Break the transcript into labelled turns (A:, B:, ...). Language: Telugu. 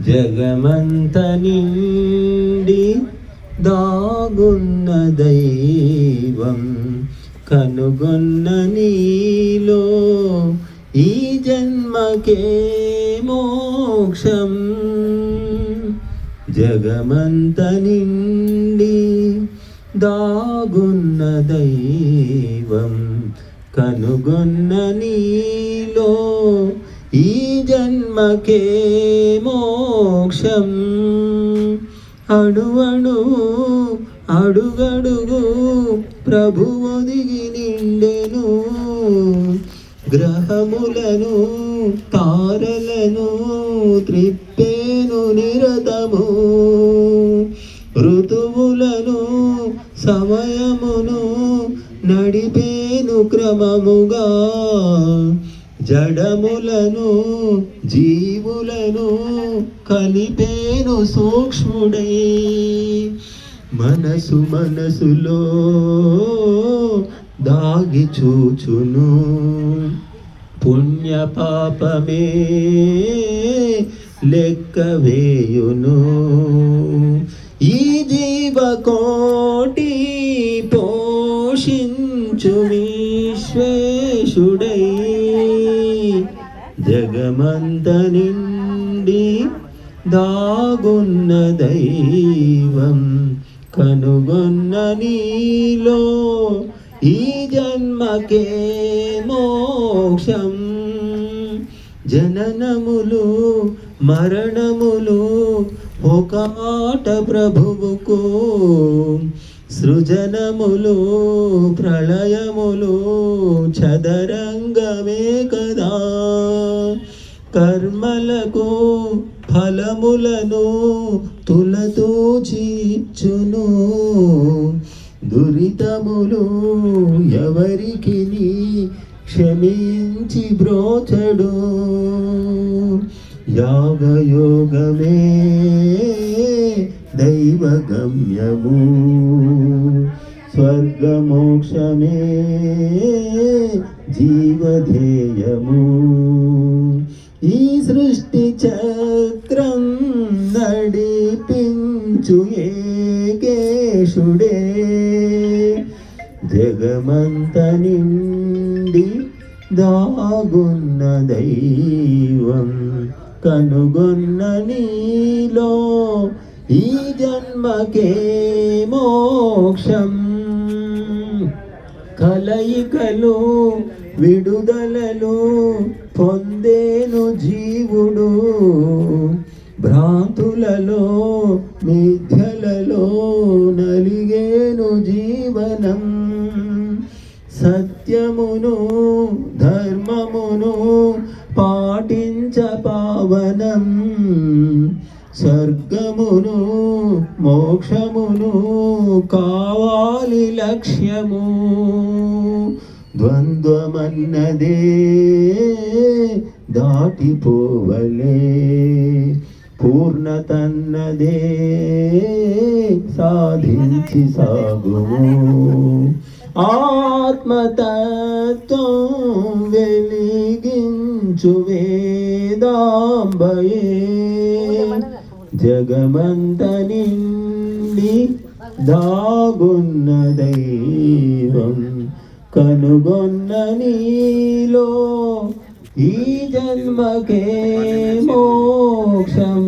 A: జగమంత నిండి దాగున్న దైవం కనుగొన్న నీలో ఈ జన్మకే మోక్షం. జగమంత నిండి దాగున్న దైవం కనుగొన్న నీలో ఈ జన్మకే మోక్షం. అణువణు అడుగడుగు ప్రభు ఒదిగి నిండెను. గ్రహములను తారలను త్రిప్పేను నిరతము. ఋతువులను సమయమును నడిపేను క్రమముగా. జడములను జీవులను కలిపేను సూక్ష్ముడై. మనసు మనసులో దాగి చూచును. పుణ్య పాపమే లెక్క వేయును. ఈ జీవకోటి పోషించు విశ్వేశుడై. జగమంత నిండి దాగున్న దైవం కనుగొన్న నీలో ఈ జన్మకే మోక్షం జననములు మరణములు ఒకాట ప్రభువుకు సృజనములు ప్రళయములు చదరంగమే కదా కర్మలకు ఫలములను తులతూచిచ్చును. దురితములు ఎవరికి క్షమించి బ్రోచడు యాగయోగమే దైవగమ్యము. స్వర్గమోక్షమే జీవధేయము. ఈ సృష్టి చక్రం నడిపించు ఏకేశుడే. జగమంత నిండి దాగున్న దైవం కనుగొన్న నీలో ఈ జన్మకే మోక్షం. కలయికలు విడుదలలు పొందేను జీవుడు. భ్రాంతులలో మిథ్యలలో నలిగేను జీవనం. సత్యమును ధర్మమును పాటించ పావనం. స్వర్గమును మోక్షమును కావాలి లక్ష్యము. ద్వంద్వమన్నదే దాటిపోవలే పూర్ణతన్నదే సాధించి సాగుము ఆత్మతత్వం వెలిగించు వేదాంబయే జగమంత నిండి దాగున్న దైవం కనుగొన్న నీలో ఈ జన్మకే మోక్షం.